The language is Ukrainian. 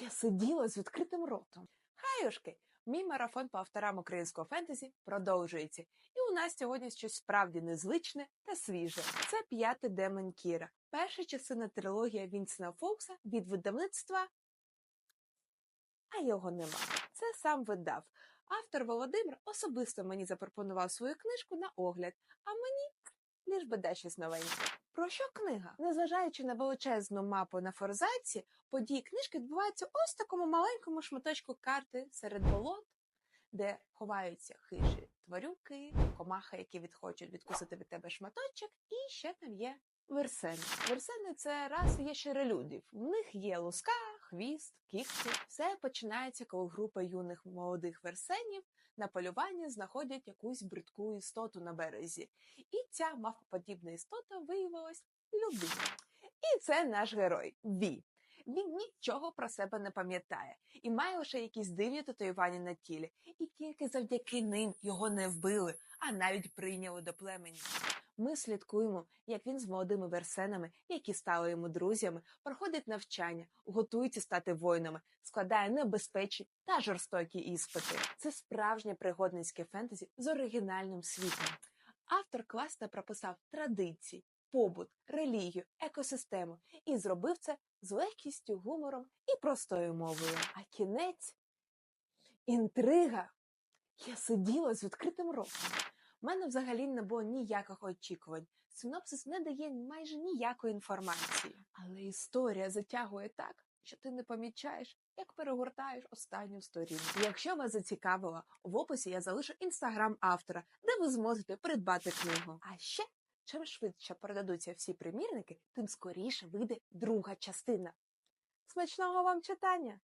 Я сиділа з відкритим ротом. Хаюшки, мій марафон по авторам українського фентезі продовжується. І у нас сьогодні щось справді незвичне та свіже. Це п'ятий демон Кіра, перша частина трилогія Вінсена Фокса від видавництва. А його нема. Це сам видав. Автор Володимир особисто мені запропонував свою книжку на огляд, а мені ліж би де щось новеньке. Про що книга? Незважаючи на величезну мапу на форзаці, події книжки відбуваються ось в такому маленькому шматочку карти серед болот, де ховаються хижі тварюки, комахи, які відхочуть відкусити від тебе шматочок, і ще там є версени. Версени це раси ящерелюдів. В них є луска, хвіст, кігті. Все починається, коли група юних молодих версенів на полюванні знаходять якусь бридку істоту на березі. І ця мавподібна істота виявилась людиною. І це наш герой Ві. Він нічого про себе не пам'ятає і має лише якісь дивні татуювання на тілі. І тільки завдяки ним його не вбили, а навіть прийняли до племені. Ми слідкуємо, як він з молодими версенами, які стали йому друзями, проходить навчання, готується стати воїнами, складає небезпечні та жорстокі іспити. Це справжнє пригодницьке фентезі з оригінальним світом. Автор класно прописав традиції, побут, релігію, екосистему і зробив це з легкістю, гумором і простою мовою. А кінець інтрига. Я сиділа з відкритим ротом. У мене взагалі не було ніяких очікувань. Синопсис не дає майже ніякої інформації. Але історія затягує так, що ти не помічаєш, як перегортаєш останню сторінку. Якщо вас зацікавило, в описі я залишу інстаграм автора, де ви зможете придбати книгу. А ще чим швидше передадуться всі примірники, тим скоріше вийде друга частина. Смачного вам читання!